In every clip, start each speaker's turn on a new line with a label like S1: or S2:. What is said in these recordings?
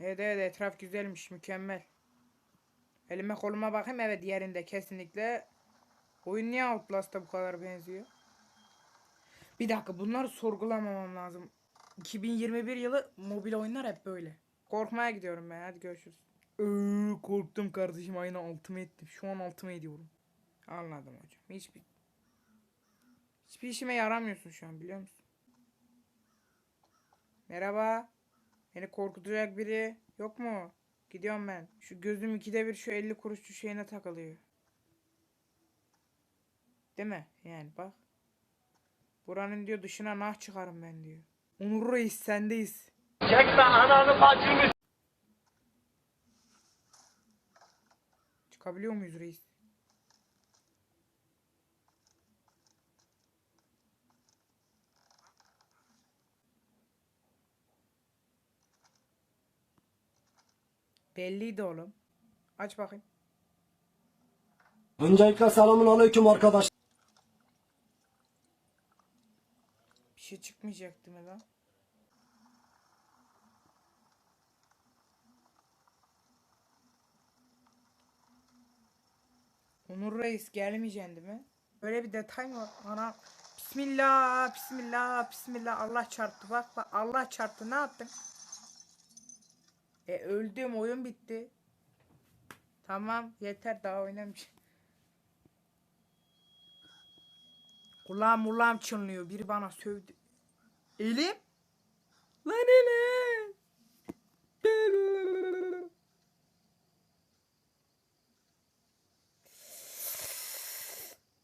S1: Evet evet etraf güzelmiş mükemmel. Elime koluma bakayım evet yerinde kesinlikle. Oyun niye Outlast'a bu kadar benziyor? Bir dakika bunları sorgulamamam lazım. 2021 yılı mobil oyunlar hep böyle. Korkmaya gidiyorum ben hadi görüşürüz. Ee, korktum kardeşim aynı altıma ettim. Şu an altıma ediyorum. Anladım hocam. Hiçbir hiçbir işime yaramıyorsun şu an biliyor musun? Merhaba. Beni korkutacak biri yok mu? Gidiyorum ben. Şu gözüm ikide bir şu 50 kuruşçu şeyine takılıyor. Değil mi? Yani bak. Buranın diyor dışına nah çıkarım ben diyor. Onur Reis sendeyiz.
S2: Çekme ananı bacını
S1: Çıkabiliyor muyuz reis? Belliydi oğlum. Aç bakayım.
S3: Öncelikle selamun aleyküm arkadaş.
S1: Bir şey çıkmayacaktı mı lan? Onur Reis gelmeyeceksin değil mi? Böyle bir detay mı var? Ana Bismillah, Bismillah, Bismillah. Allah çarptı bak bak Allah çarptı ne yaptın? E öldüm oyun bitti. Tamam yeter daha oynamış. Kulağım mulağım çınlıyor. Biri bana sövdü. Elim? Lan elim.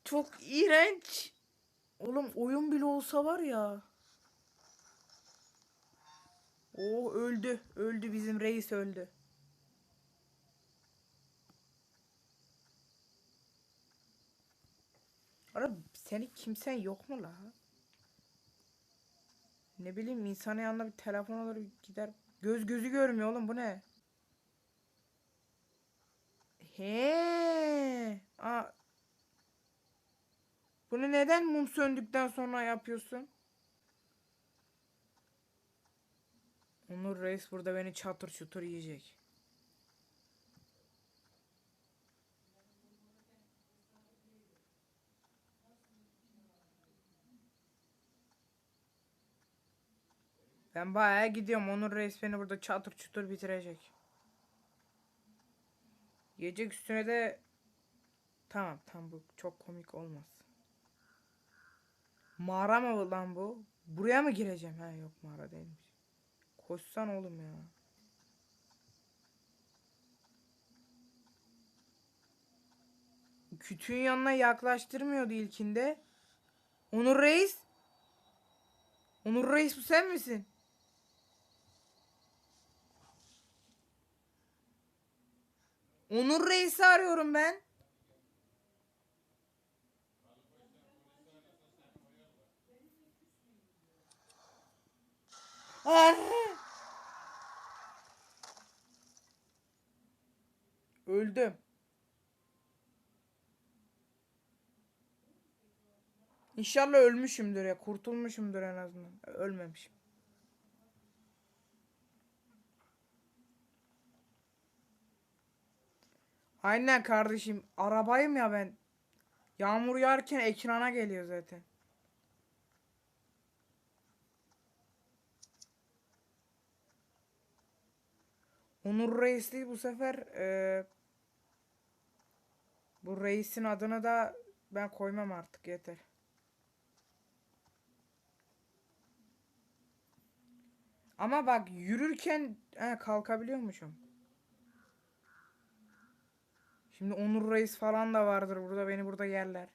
S1: Çok iğrenç. Oğlum oyun bile olsa var ya. O öldü. Öldü bizim reis öldü. Ara senin kimsen yok mu la? Ne bileyim insanın yanına bir telefon alır gider. Göz gözü görmüyor oğlum bu ne? He. Aa. Bunu neden mum söndükten sonra yapıyorsun? Onur Reis burada beni çatır çutur yiyecek. Ben bayağı gidiyorum. Onur Reis beni burada çatır çutur bitirecek. Yiyecek üstüne de tamam tam bu çok komik olmaz. Mağara mı lan bu? Buraya mı gireceğim? Ha yok mağara değilmiş. Koşsan oğlum ya. Kütüğün yanına yaklaştırmıyordu ilkinde. Onur Reis. Onur Reis bu sen misin? Onur Reis'i arıyorum ben. Ah! Öldüm. İnşallah ölmüşümdür ya. Kurtulmuşumdur en azından. Ölmemişim. Aynen kardeşim. Arabayım ya ben. Yağmur yağarken ekrana geliyor zaten. Onur Reis bu sefer eee, bu reisin adını da ben koymam artık yeter. Ama bak yürürken he, kalkabiliyormuşum. Şimdi Onur Reis falan da vardır burada beni burada yerler.